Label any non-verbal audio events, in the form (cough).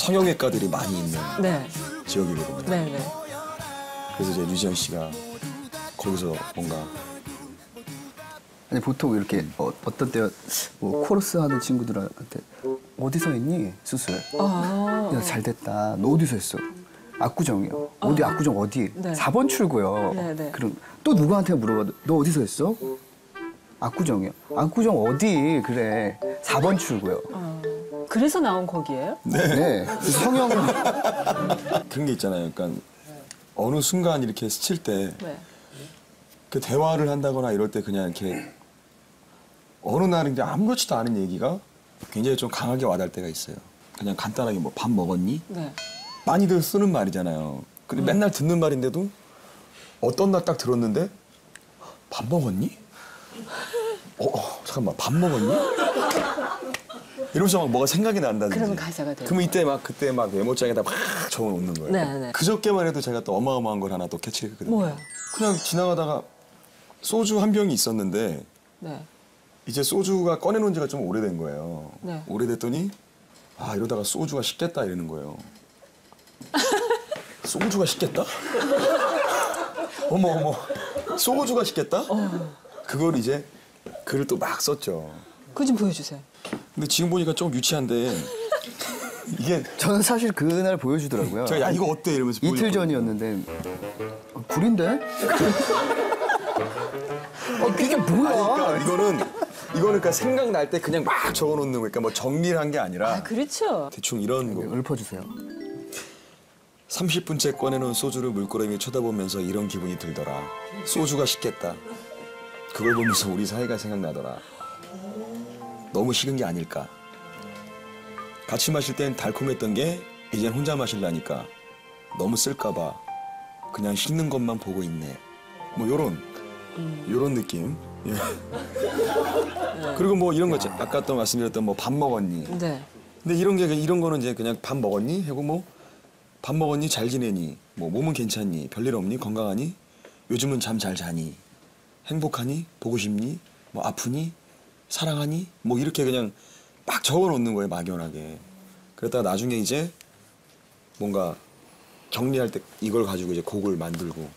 성형외과들이 많이 있는 네. 지역이거든요. 네, 네. 그래서 이제 류지현 씨가 거기서 뭔가 아니 보통 이렇게 어, 어떤 때뭐 코러스 하는 친구들한테 어디서 했니 수술? 아. 야, 잘 됐다. 너 어디서 했어? 압구정이요. 어디 압구정 어디? 네. 4번 출구요. 네, 네. 그럼 또 누구한테 물어봐도 너 어디서 했어? 압구정이요. 압구정 어디? 그래. 4번 출구요. 어. 그래서 나온 곡이에요? 네. 그래서 성형 그런 게 있잖아요. 그러니까 어느 순간 이렇게 스칠 때그 네. 대화를 한다거나 이럴 때 그냥 이렇게 어느 날은 이제 아무렇지도 않은 얘기가 굉장히 좀 강하게 와닿을 때가 있어요. 그냥 간단하게 뭐 밥 먹었니? 네. 많이들 쓰는 말이잖아요. 근데 맨날 듣는 말인데도 어떤 날 딱 들었는데 밥 먹었니? 어, 어, 잠깐만 밥 먹었니? 이러면서 막 뭐가 생각이 난다든지. 그러면 가사가 돼요. 그러면 이때 막 그때 막 메모장에다 막 적어 놓는 거예요. 네, 네. 그저께만 해도 제가 또 어마어마한 걸 하나 또 캐치했거든요. 뭐야? 그냥 지나가다가 소주 한 병이 있었는데 네. 이제 소주가 꺼내놓은 지가 좀 오래된 거예요. 네. 오래됐더니 아 이러다가 소주가 식겠다 이러는 거예요. (laughs) 소주가 식겠다? (laughs) 어머 어머 소주가 식겠다? 그걸 이제 글을 또 막 썼죠. 그거 좀 보여주세요. 근데 지금 보니까 좀 유치한데 이게 저는 사실 그날 보여주더라고요. 제가 야 이거 어때 이러면서 이틀. 전이었는데 어, 구린데? 어, 이게 뭐야? 그러니까 이거는 이거는 그러니까 생각날 때 그냥 막 적어놓는 거니까 뭐 정리를 한 게 아니라 아, 그렇죠. 대충 이런 거. 읊어주세요. 30분째 꺼내놓은 소주를 물끄러미 쳐다보면서 이런 기분이 들더라. 소주가 식겠다. 그걸 보면서 우리 사이가 생각나더라. 너무 식은 게 아닐까. 같이 마실 땐 달콤했던 게 이젠 혼자 마실라니까 너무 쓸까봐 그냥 식는 것만 보고 있네. 뭐 요런 요런 느낌. 예. 그리고 뭐 이런 거 있죠. 아까 또 말씀드렸던 뭐 밥 먹었니? 네. 근데 이런 게 이런 거는 이제 그냥 밥 먹었니? 하고 뭐 밥 먹었니? 잘 지내니? 뭐 몸은 괜찮니? 별일 없니? 건강하니? 요즘은 잠 잘 자니? 행복하니? 보고 싶니? 뭐 아프니? 사랑하니? 뭐 이렇게 그냥 막 적어 놓는 거예요, 막연하게. 그러다가 나중에 이제 뭔가 정리할 때 이걸 가지고 이제 곡을 만들고